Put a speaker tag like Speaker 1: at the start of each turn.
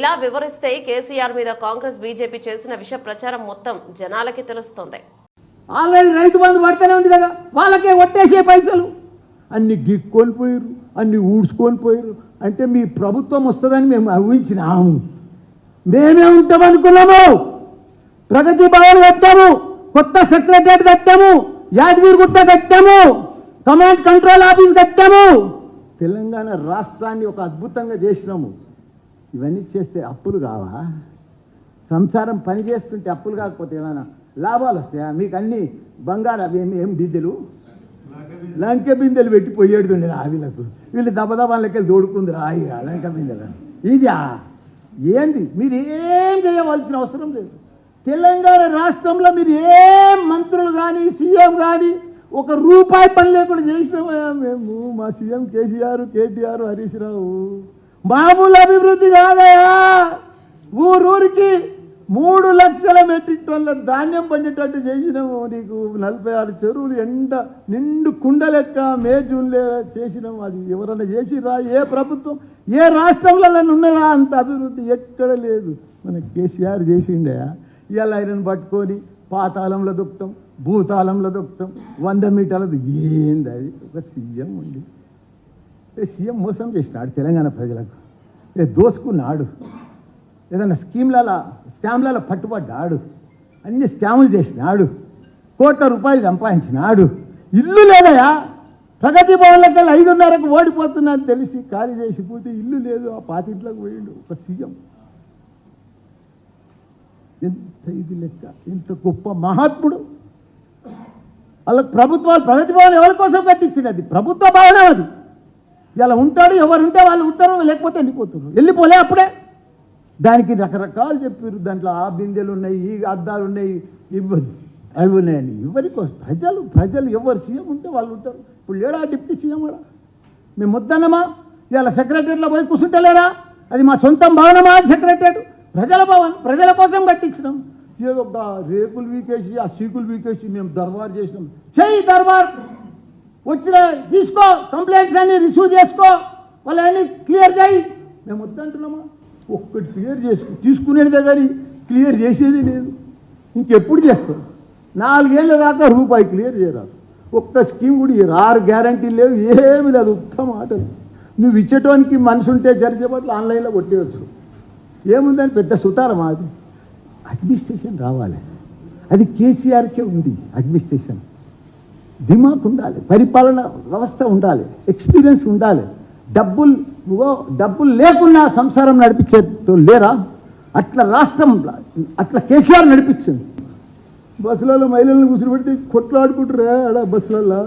Speaker 1: ఇలా వివరిస్తే కేసీఆర్ మీద కాంగ్రెస్ బీజేపీ చేసిన విష ప్రచారం మొత్తం జనాలకి తెలుస్తోంది.
Speaker 2: ఆల్రెడీ రైతు బంధు పడితేనే ఉంది కదా? వాళ్ళకే ఒట్టేసే పైసలు. అన్ని గిక్కొని పోయారు అన్ని ఊడ్చుకొని పోయారు అంటే మీ ప్రభుత్వం వస్తుందని మేము ఊహించినాము. మేమే ఉంటాం అనుకున్నాము ప్రగతి భవన్ కట్టాము. కొత్త సెక్రటరియట్ కట్టాము. యాదగిరిగుట్ట కట్టాము. కమాండ్ కంట్రోల్ ఆఫీస్ కట్టాము. తెలంగాణ రాష్ట్రాన్ని ఒక అద్భుతంగా చేసినాము. ఇవన్నీ చేస్తే అప్పులు కావా? సంసారం పని చేస్తుంటే అప్పులు కాకపోతే ఏమైనా లాభాలు వస్తాయా? మీకు అన్ని బంగారు అవి ఏమి ఏం బిందెలు? లంకె బిందెలు పెట్టి పోయేడుతుండే వీళ్ళకు. వీళ్ళు దబదబాలకెళ్ళి దోడుకుంది రాయి లంక బిందెలు ఇదా ఏంది? మీరు ఏం చేయవలసిన అవసరం లేదు. తెలంగాణ రాష్ట్రంలో మీరు ఏం మంత్రులు కానీ సీఎం కానీ ఒక రూపాయి పని లేకుండా చేసినామా మేము? మా సీఎం కేసీఆర్ కేటీఆర్ హరీష్ రావు. మామూలు అభివృద్ధి కాదయా ఊరూరికి మూడు లక్షల మెట్రిక్ టన్నుల ధాన్యం పండేటట్టు చేసినాము నీకు. నలభై ఆరు చెరువులు ఎండ నిండు కుండ లెక్క మే జూన్లే చేసినాము. అది ఎవరైనా చేసిరా ఏ ప్రభుత్వం? ఏ రాష్ట్రంలో ఉన్నదా అంత అభివృద్ధి? ఎక్కడ లేదు. మన కేసీఆర్ చేసిండే. ఇవాళ ఆయనను పట్టుకొని పాతాళంలో దొక్కుతాం భూతాళంలో దొక్కుతాం వంద మీటర్ల ఏంది అది? ఒక సీఎం ఉండి. సీఎం మోసం చేసినాడు తెలంగాణ ప్రజలకు? ఏ దోసుకున్నాడు? ఏదైనా స్కీమ్లలో స్కామ్లలో పట్టుబడ్డాడు? అన్ని స్కాములు చేసినాడు? కోట్ల రూపాయలు సంపాదించినాడు? ఇల్లు లేదయా? ప్రగతి భవన్లకి ఐదున్నరకు ఓడిపోతున్నాను తెలిసి ఖాళీ చేసి పోతే ఇల్లు లేదు ఆ పాతింట్లోకి పోయిండు ఒక సీఎం. ఎంత ఇది లెక్క? ఎంత గొప్ప మహాత్ముడు? వాళ్ళకి ప్రభుత్వాలు ప్రగతి భవన్ ఎవరి కోసం కట్టించింది అది ప్రభుత్వ భవనం అది. ఇలా ఉంటాడు ఎవరుంటే వాళ్ళు ఉంటారు లేకపోతే వెళ్ళిపోతారు వెళ్ళిపోలే అప్పుడే. దానికి రకరకాలు చెప్పారు. దాంట్లో ఆ బిందెలు ఉన్నాయి ఈ అద్దాలు ఉన్నాయి ఇవ్వదు. అవి ఉన్నాయని ఎవరికో ప్రజలు ప్రజలు ఎవరు సీఎం ఉంటే వాళ్ళు ఉంటారు. ఇప్పుడు లేడా డిప్యూటీ సీఎం కూడా మేము వద్దన్నమా ఇలా సెక్రటరీలో పోయి కూర్చుంటలేరా అది మా సొంతం భవనమా సెక్రటరేట్ ప్రజల భవన్ ప్రజల కోసం కట్టించినాం. ఏదో ఒక రేకులు వీకేసి ఆ సీకులు వీకేసి మేము దర్బార్ చేసినాం. చెయ్యి దర్బార్! వచ్చిన తీసుకో కంప్లైంట్స్ అన్ని రిసీవ్ చేసుకో వాళ్ళని క్లియర్ చేయి. మేము వద్దంటున్నామా? ఒక్కటి క్లియర్ చేసుకో తీసుకునేదే కానీ క్లియర్ చేసేది లేదు. ఇంకెప్పుడు చేస్తాం? నాలుగేళ్ళ దాకా రూపాయి క్లియర్ చేయరాదు. ఒక్క స్కీమ్ కూడా ఆరు గ్యారంటీ లేవు ఏమి లేదు ఉత్తమ ఆటలు. నువ్వు ఇచ్చేటోనికి మనసు ఉంటే జరిసేపట్లు ఆన్లైన్లో కొట్టేయచ్చు. ఏముందని పెద్ద సుతారం అది? అడ్మినిస్ట్రేషన్ రావాలి. అది కేసీఆర్కే ఉంది అడ్మినిస్ట్రేషన్ దిమాక్ ఉండాలి పరిపాలన వ్యవస్థ ఉండాలి ఎక్స్పీరియన్స్ ఉండాలి. డబ్బులు ఓ డబ్బులు లేకుండా సంసారం నడిపించేటోళ్ళు లేరా? అట్లా రాష్ట్రం అట్లా కేసీఆర్ నడిపించింది. బస్సులలో మహిళలను కూర్చోబెడితే కొట్లాడుకుంటారా ఆడ బస్సులలో